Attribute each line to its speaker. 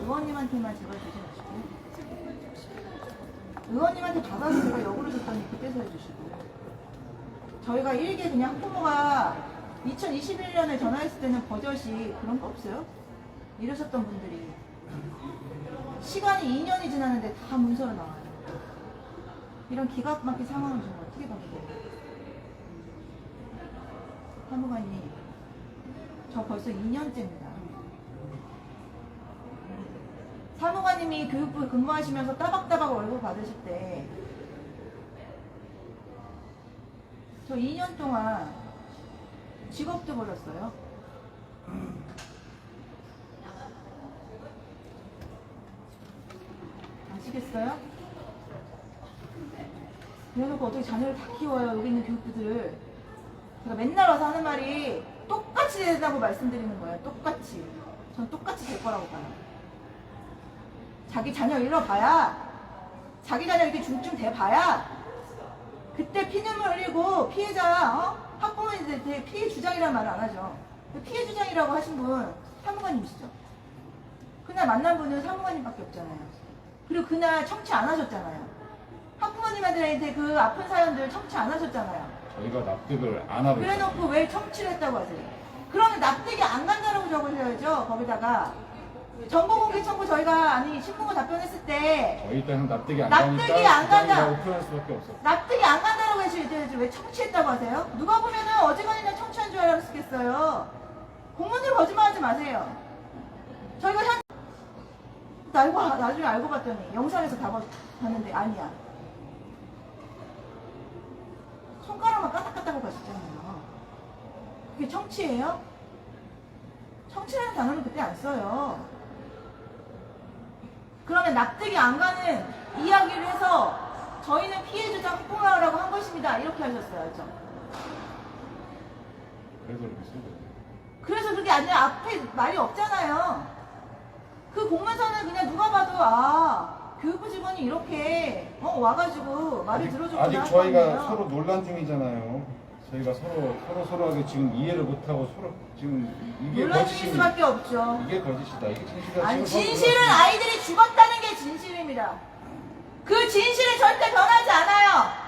Speaker 1: 의원님한테만 제발 주지 마시고 의원님한테 받아서 제가 역으로 줬더니 그때서 해주시고 저희가 일개 그냥 학부모가 2021년에 전화했을 때는 버젓이 그런 거 없어요? 이러셨던 분들이 시간이 2년이 지났는데 다 문서로 나와요. 이런 기각 막힌 상황을 좀 어떻게 봐요? 사무관님, 저 벌써 2년째입니다. 사무관님이 교육부에 근무하시면서 따박따박 월급 받으실 때, 저 2년 동안 직업도 버렸어요. 아시겠어요? 그래놓고 어떻게 자녀를 다 키워요, 여기 있는 교육부들을. 제가 맨날 와서 하는 말이 똑같이 된다고 말씀드리는 거예요. 똑같이. 전 똑같이 될 거라고 봐요. 자기 자녀 잃어봐야, 자기 자녀 이렇게 중증 돼봐야, 그때 피눈물 흘리고 피해자, 어? 학부모님한테 피해 주장이라는 말을 안 하죠. 그 피해 주장이라고 하신 분 사무관님이시죠. 그날 만난 분은 사무관님밖에 없잖아요. 그리고 그날 청취 안 하셨잖아요. 학부모님한테 그 아픈 사연들 청취 안 하셨잖아요.
Speaker 2: 저희가 납득을 안 하고
Speaker 1: 그래
Speaker 2: 있어요.
Speaker 1: 놓고 왜 청취를 했다고 하세요? 그러면 납득이 안 간다라고 적으셔야죠. 거기다가 정보 공개 청구 저희가 아니 신문고 답변했을 때
Speaker 2: 저희 때는 납득이 안
Speaker 1: 납득이
Speaker 2: 가니까
Speaker 1: 안 간다.
Speaker 2: 표현할 수밖에 없어.
Speaker 1: 납득이 안 간다라고 하셔야지 왜 청취했다고 하세요? 누가 보면은 어지간히나 청취한 줄 알았겠어요. 공무원들 거짓말하지 마세요. 저희가 현 알고 나중에 알고 봤더니 영상에서 다 봤- 봤는데 아니야. 손가락만 까딱까딱하고 가셨잖아요. 그게 청취예요? 청취라는 단어는 그때 안 써요. 그러면 납득이 안 가는 이야기를 해서 저희는 피해주자 확보하라고 한 것입니다. 이렇게 하셨어야죠.
Speaker 2: 그래서 이렇게 쓰고 있어요.
Speaker 1: 그래서 그게 아니라 앞에 말이 없잖아요. 그 공문서는 그냥 누가 봐도 아 교육부 직원이 이렇게 어, 와가지고 말을 들어주고
Speaker 3: 아직 저희가 서로 논란 중이잖아요. 저희가 서로 서로 서로하게 지금 이해를 못하고 서로 지금 이게
Speaker 1: 중일
Speaker 3: 거짓이
Speaker 1: 수밖에 없죠.
Speaker 3: 이게 거짓이다. 이게 진실이다.
Speaker 1: 아니
Speaker 3: 지금
Speaker 1: 진실은. 아이들이 죽었다는 게 진실입니다. 그 진실은 절대 변하지 않아요.